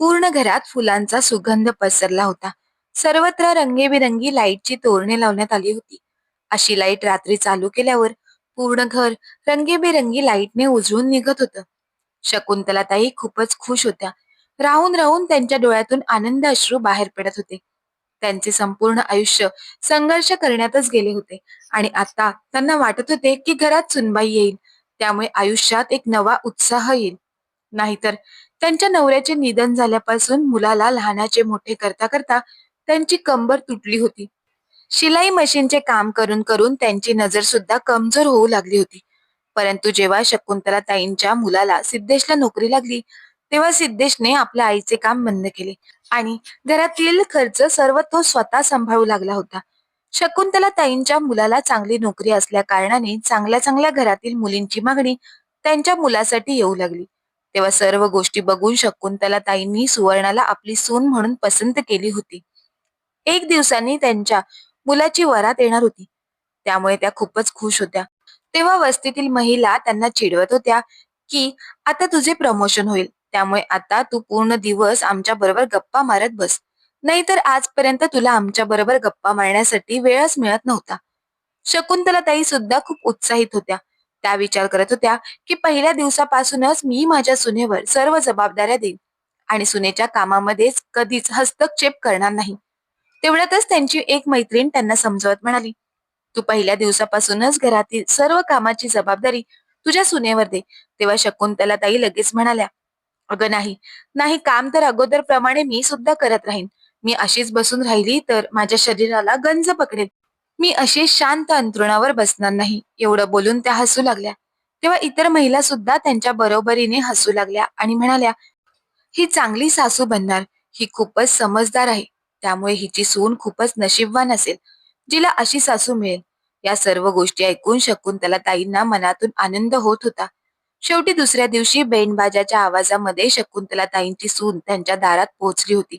पूर्ण घरात फुलांचा सुगंध पसरला होता. सर्वत्र रंगीबेरंगी लाईटची तोरणे लावण्यात आली होती. अशी लाइट रात्री चालू केल्यावर पूर्ण घर रंगीबेरंगी लाईटने उजळून निघत होतं. शकुंतलाताई खूपच खुश होत्या. राहून राहून त्यांच्या डोळ्यातून आनंद अश्रू बाहेर पडत होते. त्यांचे संपूर्ण आयुष्य संघर्ष करण्यातच गेले होते आणि आता त्यांना वाटत होते की घरात सुनबाई येईल. त्यामुळे आयुष्यात एक नवा उत्साह येईल. नाहीतर त्यांच्या नवऱ्याचे निधन झाल्यापासून मुलाला लहानाचे मोठे करता करता त्यांची कंबर तुटली होती. शिलाई मशीनचे काम करून करून त्यांची नजर सुद्धा कमजोर होऊ लागली होती. परंतु जेव्हा शकुंतला ताईंच्या मुलाला सिद्धेशला नोकरी लागली तेव्हा सिद्धेशने आपल्या आईचे काम बंद केले आणि घरातील खर्च सर्व तो स्वतः सांभाळू लागला होता. शकुंतला ताईंच्या मुलाला चांगली नोकरी असल्या कारणाने चांगल्या चांगल्या घरातील मुलींची मागणी त्यांच्या मुलासाठी येऊ लागली. तेव्हा सर्व गोष्टी बघून शकुंतला ताईंनी सुवर्णाला आपली सून म्हणून पसंत केली होती. एक दिवसांनी त्यांच्या मुलाची वरात येणार होती. त्यामुळे त्या खूपच खुश होत्या. तेव्हा वस्तीतील महिला त्यांना चिडवत होत्या की आता तुझे प्रमोशन होईल. त्यामुळे आता तू पूर्ण दिवस आमच्या बरोबर गप्पा मारत बस. नाहीतर आजपर्यंत तुला आमच्या बरोबर गप्पा मारण्यासाठी वेळच मिळत नव्हता. शकुंतला ताई सुद्धा खूप उत्साहित होत्या. त्या विचार करत होत्या की पहिल्या दिवसापासूनच मी माझ्या सुनेवर सर्व जबाबदाऱ्या देईन आणि सुनेच्या कामामध्येच कधीच हस्तक्षेप करणार नाही. तेवढ्यातच त्यांची एक मैत्रीण त्यांना समजवत म्हणाली तू पहिल्या दिवसापासूनच घरातील सर्व कामाची जबाबदारी तुझ्या सुनेवर दे. तेव्हा शकुंतला ताई लगेच म्हणाल्या अगं नाही नाही काम तर अगोदर प्रमाणे मी सुद्धा करत राहीन. मी अशीच बसून राहिली तर माझ्या शरीराला गंज पकडेल. मी अशी शांत अंतरुणावर बसणार नाही. एवढं बोलून त्या हसू लागल्या. तेव्हा इतर महिला सुद्धा त्यांच्या बरोबरीने हसू लागल्या आणि म्हणाल्या ही चांगली सासू बनणार. ही खूपच समजदार आहे. त्यामुळे हिची सून खूपच नशीबवान असेल. जिला अशी सासू मिळेल. या सर्व गोष्टी ऐकून शकून त्याला ताईंना मनातून आनंद होत होता. शेवटी दुसऱ्या दिवशी बेंडबाजाच्या आवाजामध्ये शकुंतला ताईंची सून त्यांच्या दारात पोहोचली होती.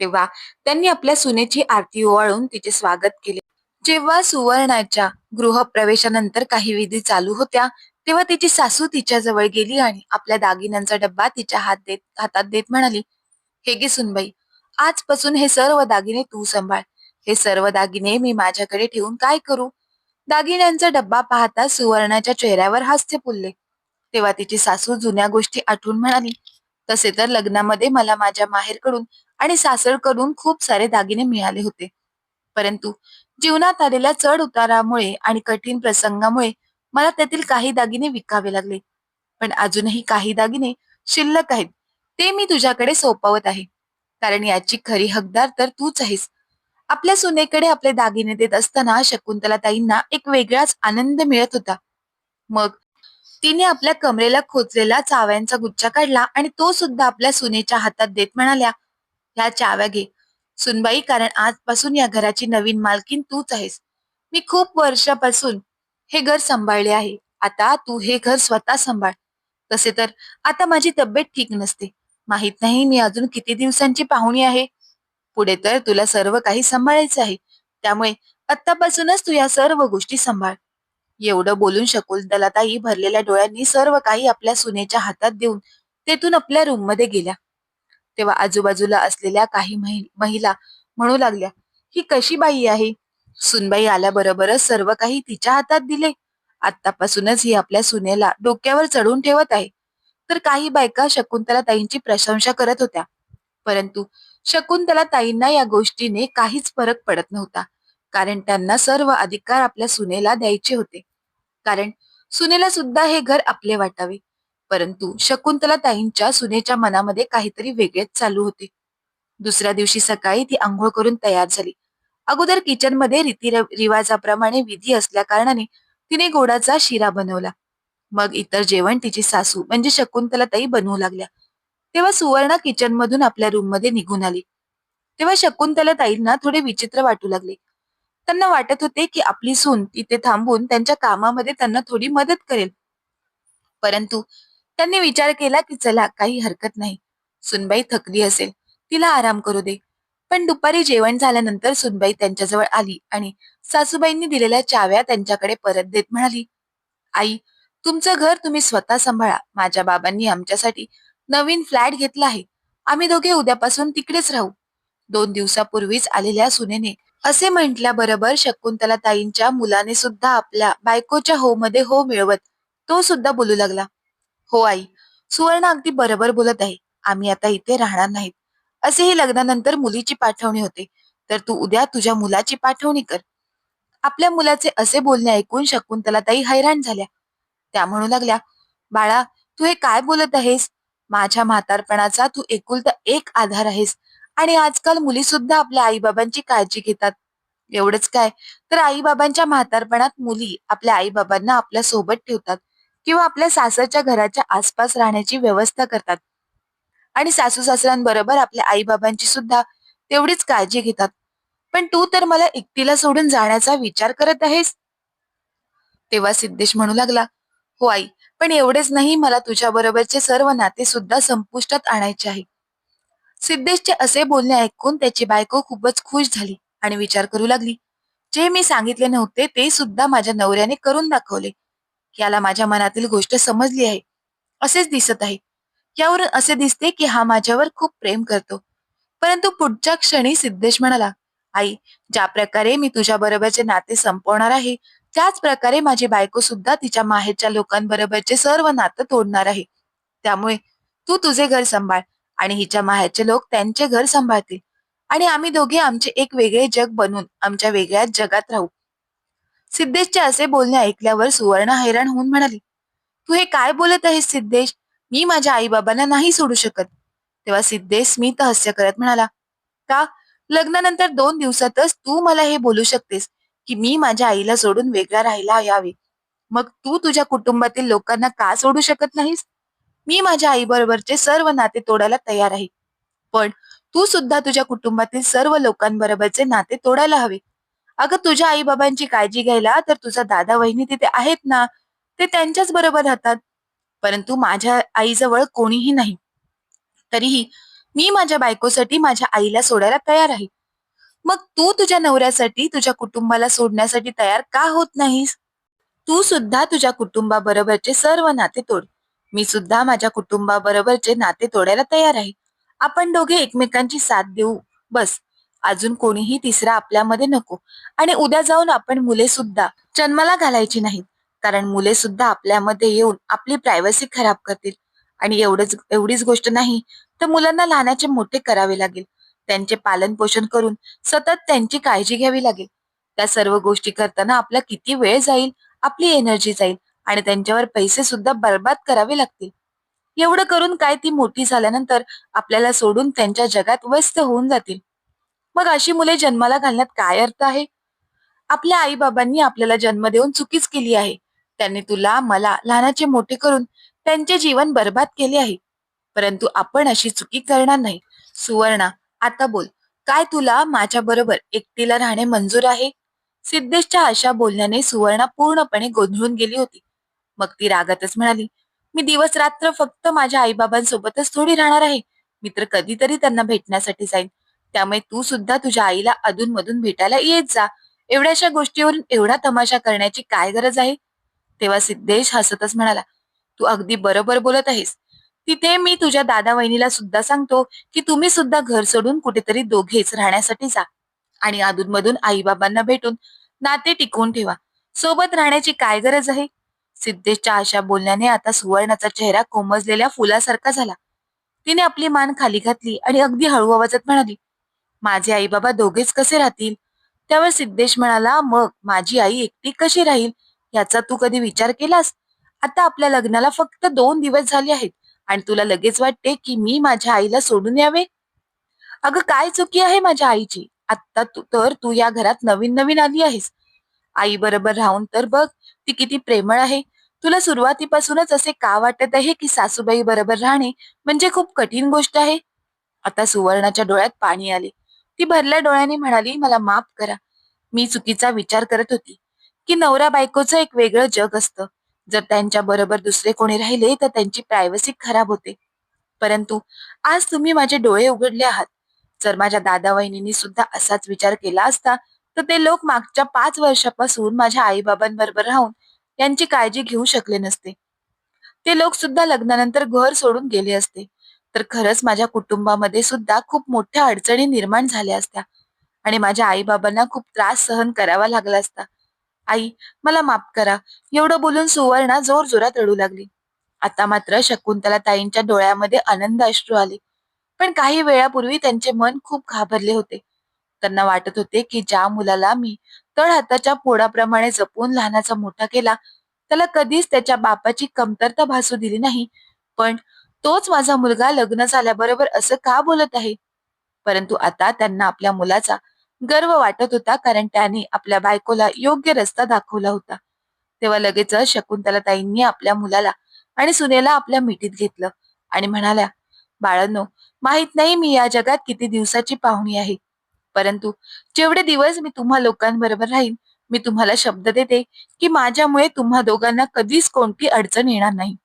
तेव्हा त्यांनी आपल्या सुनेची आरती ओवाळून तिचे स्वागत केले. जेव्हा सुवर्णाच्या गृहप्रवेशानंतर काही विधी चालू होत्या तेव्हा तिची सासू तिच्या जवळ गेली आणि आपल्या दागिन्यांचा डब्बा तिच्या हात देत हातात देत म्हणाली हे गे सुनबाई आजपासून हे सर्व दागिने तू सांभाळ. हे सर्व दागिने मी माझ्याकडे ठेवून काय करू? दागिन्यांचा डब्बा पाहता सुवर्णाच्या चेहऱ्यावर हास्य फुलले. तेव्हा तिची सासू जुन्या गोष्टी आठवून म्हणाली तसे तर लग्नामध्ये मला माझ्या माहेरकडून आणि सासरकडून खूप सारे दागिने मिळाले होते. परंतु जीवनात आलेल्या चढ उतारामुळे आणि कठीण प्रसंगामुळे मला त्यातील काही दागिने विकावे लागले. पण अजूनही काही दागिने शिल्लक आहेत. ते मी तुझ्याकडे सोपवत आहे. कारण याची खरी हकदार तर तूच आहेस. आपल्या सुनेकडे आपले दागिने देत असताना शकुंतला ताईंना एक वेगळाच आनंद मिळत होता. मग तिने आपल्या कमरेला खोचलेला चाव्यांचा गुच्छा काढला आणि तो सुद्धा आपल्या सुनेच्या हातात देत म्हणाल्या ह्या चाव्या घे. सुनबाई कारण आजपासून या घराची नवीन मालकीन तूच आहेस. मी खूप वर्षापासून हे घर सांभाळले आहे. आता तू हे घर स्वतः सांभाळ. तसे तर आता माझी तब्येत ठीक नसते. माहीत नाही मी अजून किती दिवसांची पाहुणी आहे. पुढे तर तुला सर्व काही सांभाळायचं आहे. त्यामुळे आत्तापासूनच तू या सर्व गोष्टी सांभाळ. एवढं बोलून शकुंतलाताई भरलेल्या डोळ्यांनी सर्व काही आपल्या सुनेच्या हातात देऊन तेथून आपल्या रूममध्ये गेल्या. तेव्हा आजूबाजूला असलेल्या काही महिला म्हणू लागल्या ही कशी बाई आहे? सुनबाई आल्याबरोबरच सर्व काही तिच्या हातात दिले. आतापासूनच ही आपल्या सुनेला डोक्यावर चढून ठेवत आहे. तर काही बायका शकुंतला ताईंची प्रशंसा करत होत्या. परंतु शकुंतला ताईंना या गोष्टीने काहीच फरक पडत नव्हता. कारण त्यांना सर्व अधिकार आपल्या सुनेला द्यायचे होते. कारण सुनेला सुद्धा हे घर आपले वाटावे. परंतु शकुंतला ताईंच्या सुनेच्या मनामध्ये काहीतरी वेगळेच चालू होते. दुसऱ्या दिवशी सकाळी ती आंघोळ करून तयार झाली. अगोदर किचनमध्ये रीती रिवाजाप्रमाणे विधी असल्या कारणाने तिने गोडाचा शिरा बनवला. मग इतर जेवण तिची सासू म्हणजे शकुंतला ताई बनवू लागल्या. तेव्हा सुवर्णा किचन मधून आपल्या रूममध्ये निघून आली. तेव्हा शकुंतला ताईंना थोडे विचित्र वाटू लागले. त्यांना वाटत होते की आपली सून तिथे थांबून त्यांच्या कामामध्ये त्यांना थोडी मदत करेल. परंतु त्यांनी विचार केला की चला काही हरकत नाही. सुनबाई थकली असेल. तिला आराम करू दे. पण दुपारी जेवण झाल्यानंतर सुनबाई त्यांच्याजवळ आली आणि सासूबाईंनी दिलेल्या चाव्या त्यांच्याकडे परत देत म्हणाली आई तुमचं घर तुम्ही स्वतः सांभाळा. माझ्या बाबांनी आमच्यासाठी नवीन फ्लॅट घेतला आहे. आम्ही दोघे उद्यापासून तिकडेच राहू. दोन दिवसापूर्वीच आलेल्या सुनेने असे म्हटल्याबरोबर शकुंतला ताईंच्या मुलाने सुद्धा आपल्या बायकोच्या हो मध्ये हो मिळवत. तो सुद्धा बोलू लागला हो आई सुवर्ण अगदी बरोबर बोलत आहे. आम्ही आता इथे राहणार नाहीत. असेही लग्नानंतर मुलीची पाठवणी होते. तर तू उद्या तुझ्या मुलाची पाठवणी कर. आपल्या मुलाचे असे बोलणे ऐकून शकुंतला ताई हैराण झाल्या. त्या म्हणू लागल्या बाळा तू हे काय बोलत आहेस? माझ्या म्हातारपणाचा तू एकुलता एक आधार आहेस. आणि आजकाल मुली सुद्धा आपल्या आईबाबांची काळजी घेतात. एवढंच काय? तर आईबाबांच्या म्हातारपणात मुली आपल्या आईबाबांना आपल्यासोबत ठेवतात. किंवा आपल्या सासरच्या घराच्या आसपास राहण्याची व्यवस्था करतात. आणि सासू सासऱ्यांबरोबर आपल्या आईबाबांची सुद्धा तेवढीच काळजी घेतात. पण तू तर मला एकटीला सोडून जाण्याचा विचार करत आहेस? तेव्हा सिद्धेश म्हणू लागला हो आई पण एवढेच नाही मला तुझ्या बरोबरचे सर्व नाते सुद्धा संपुष्टात आणायचे आहे. सिद्धेशचे असे बोलणे ऐकून त्याची बायको खूपच खुश झाली आणि विचार करू लागली. जे मी सांगितले नव्हते ते सुद्धा माझ्या नवऱ्याने करून दाखवले. याला माझ्या मनातील गोष्ट समजली आहे. असेच दिसत आहे. यावरून असे दिसते की हा माझ्यावर खूप प्रेम करतो. परंतु पुढच्या क्षणी सिद्धेश म्हणाला आई ज्या प्रकारे मी तुझ्या बरोबरचे नाते संपवणार आहे त्याच प्रकारे माझी बायको सुद्धा तिच्या माहेरच्या लोकांबरोबरचे सर्व नातं तोडणार आहे. त्यामुळे तू तुझे घर सांभाळ आणि हिच्या माहेरचे लोक त्यांचे घर सांभाळतील. आणि आम्ही दोघे आमचे एक वेगळे जग बनून आमच्या वेगळ्या जगात राहू. सिद्धेशचे असे बोलणे ऐकल्यावर सुवर्ण हैराण होऊन म्हणाली तू हे काय बोलत आहेस सिद्धेश? मी माझ्या आईबाबांना नाही सोडू शकत. तेव्हा सिद्धेश स्मित हास्य करत म्हणाला का? लग्नानंतर दोन दिवसातच तू मला हे बोलू शकतेस की मी माझ्या आईला सोडून वेगळा राहायला यावे. मग तू तुझ्या कुटुंबातील लोकांना का सोडू शकत नाहीस? मी माझ्या आईबरोबरचे सर्व नाते तोडायला तयार आहे. पण तू सुद्धा तुझ्या कुटुंबातील सर्व लोकांबरोबरचे नाते तोडायला हवे. अगं तुझ्या आई बाबांची काळजी घ्यायला तर तुझा दादा वहिनी तिथे आहेत ना ते त्यांच्याच बरोबर राहतात. परंतु माझ्या आईजवळ कोणीही नाही. तरीही मी माझ्या बायकोसाठी माझ्या आईला सोडायला तयार आहे. मग तू तुझ्या नवऱ्यासाठी तुझ्या कुटुंबाला सोडण्यासाठी तयार का होत नाहीस? तू सुद्धा तुझ्या कुटुंबाबरोबरचे सर्व नाते तोड. मी सुद्धा माझ्या कुटुंबाबरोबरचे नाते तोडायला तयार आहे. आपण दोघे एकमेकांची साथ देऊ. बस. अजून कोणीही तिसरा आपल्यामध्ये नको. आणि उद्या जाऊन आपण मुले सुद्धा जन्माला घालायची नाहीत. कारण मुले सुद्धा आपल्यामध्ये येऊन आपली प्रायव्हसी खराब करतील. आणि एवढंच एवढीच गोष्ट नाही तर मुलांना लहानाचे मोठे करावे लागेल. त्यांचे पालन पोषण करून सतत त्यांची काळजी घ्यावी लागेल. त्या सर्व गोष्टी करताना आपला किती वेळ जाईल आपली एनर्जी जाईल आणि त्यांच्यावर पैसे सुद्धा बर्बाद करावे लागतील. एवढं करून काय ती मोठी झाल्यानंतर आपल्याला सोडून त्यांच्या जगात व्यस्त होऊन जातील. मग अशी मुले जन्माला घालण्यात काय अर्थ आहे? आपल्या आई बाबांनी आपल्याला जन्म देऊन चुकीच केली आहे. त्यांनी तुला मला लहानाचे मोठे करून त्यांचे जीवन बर्बाद केले आहे. परंतु आपण अशी चुकी करणार नाही. सुवर्णा आता बोल. काय तुला माझ्या बरोबर एकटीला राहणे मंजूर आहे? सिद्धेशच्या अशा बोलण्याने सुवर्णा पूर्णपणे गोंधळून गेली होती. मग ती रागातच म्हणाली मी दिवस रात्र फक्त माझ्या आईबाबांसोबतच थोडी राहणार आहे. मी तर कधीतरी त्यांना भेटण्यासाठी जाईन. त्यामुळे तू सुद्धा तुझ्या आईला अधूनमधून भेटायला येत जा. एवढ्याशा गोष्टीवरून एवढा तमाशा करण्याची काय गरज आहे? तेव्हा सिद्धेश हसतच म्हणाला तू अगदी बरोबर बोलत आहेस. तिथे मी तुझ्या दादा वहिनीला सुद्धा सांगतो की तुम्ही सुद्धा घर सोडून कुठेतरी दोघेच राहण्यासाठी जा आणि अधूनमधून आईबाबांना भेटून नाते टिकवून ठेवा. सोबत राहण्याची काय गरज आहे? सिद्धेशच्या अशा बोलण्याने आता सुवर्णाचा चेहरा कोमजलेल्या फुलासारखा झाला. तिने आपली मान खाली घातली आणि अगदी हळू आवाजात म्हणाली माझे आई बाबा दोघेच कसे राहतील? त्यावर सिद्धेश म्हणाला मग माझी आई एकटी कशी राहील? याचा तू कधी विचार केलास? आता आपल्या लग्नाला फक्त दोन दिवस झाले आहेत आणि तुला लगेच वाटते की मी माझ्या आईला सोडून यावे? अगं काय चुकी आहे माझ्या आईची? आता तू तर तू या घरात नवीन नवीन आली आहेस. आई बरोबर राहून तर बघ ती किती प्रेमळ आहे. तुला सुरुवातीपासूनच असे का वाटत आहे की सासूबाई बरोबर राहणे म्हणजे खूप कठीण गोष्ट आहे? आता सुवर्णाच्या डोळ्यात पाणी आले. ती भरल्या डोळ्याने म्हणाली मला माफ करा. मी चुकीचा विचार करत होती. की नवरा बायकोचं एक वेगळं जग असतं. जर त्यांच्या बरोबर दुसरे कोणी राहिले तर त्यांची प्रायव्हसी खराब होते. परंतु आज तुम्ही माझे डोळे उघडले आहात. जर माझ्या दादा वहिनींनी सुद्धा असाच विचार केला असता तर ते लोक मागच्या पाच वर्षापासून माझ्या आईबाबांबरोबर राहून त्यांची काळजी घेऊ शकले नसते. ते लोक सुद्धा लग्नानंतर घर सोडून गेले असते. तर खरंच माझ्या कुटुंबामध्ये सुद्धा खूप मोठ्या अडचणी निर्माण झाल्या असत्या. आणि माझ्या आई बाबांना खूप त्रास सहन करावा लागला असता. आई मला माफ करा. एवढं बोलून सुवर्णा जोर जोरात रडू लागली. आता मात्र शकुंतला ताईंच्या डोळ्यामध्ये आनंद अश्रू आले. पण काही वेळापूर्वी त्यांचे मन खूप घाबरले होते. त्यांना वाटत होते की ज्या मुलाला मी तळ हाताच्या पोडाप्रमाणे जपून लहानाचा मोठा केला त्याला कधीच त्याच्या बापाची कमतरता भासू दिली नाही. पण तोच माझा मुलगा लग्न झाल्याबरोबर असं का बोलत आहे? परंतु आता त्यांना आपल्या मुलाचा गर्व वाटत होता कारण त्याने आपल्या बायकोला योग्य रस्ता दाखवला होता. तेव्हा लगेच शकुंतला ताईंनी आपल्या मुलाला आणि सुनेला आपल्या मिठीत घेतलं आणि म्हणाल्या बाळांनो माहीत नाही मी या जगात किती दिवसाची पाहुणी आहे. परंतु जेवढे दिवस मी तुम्हा लोकांबरोबर राहीन मी तुम्हाला शब्द देते की माझ्यामुळे तुम्हा दोघांना कधीच कोणती अडचण येणार नाही.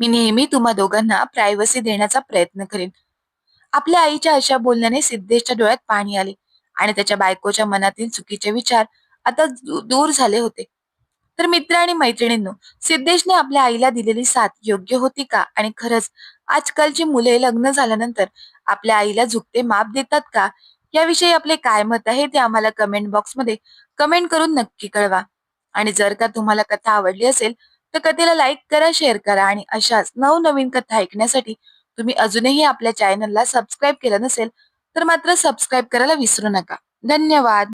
मी नेहमी तुम्हा दोघांना प्रायव्हसी देण्याचा प्रयत्न करेन. आपल्या आईच्या अशा बोलण्याने सिद्धेशच्या डोळ्यात पाणी आले आणि त्याच्या बायकोच्या मनातील चुकीचे विचार आता दूर झाले होते. तर मित्र आणि मैत्रिणींनो सिद्धेशने आपल्या आईला दिलेली साथ योग्य होती का? आणि खरंच आजकालची मुले लग्न झाल्यानंतर आपल्या आईला झुकते माप देतात का? याविषयी आपले काय मत आहे ते आम्हाला कमेंट बॉक्समध्ये कमेंट करून नक्की कळवा. आणि जर का तुम्हाला कथा आवडली असेल तर कथेला लाईक करा शेअर करा आणि अशाच नवनवीन कथा ऐकण्यासाठी तुम्ही अजूनही आपल्या चॅनलला सबस्क्राईब केलं नसेल तर मात्र सबस्क्राईब करायला विसरू नका. धन्यवाद.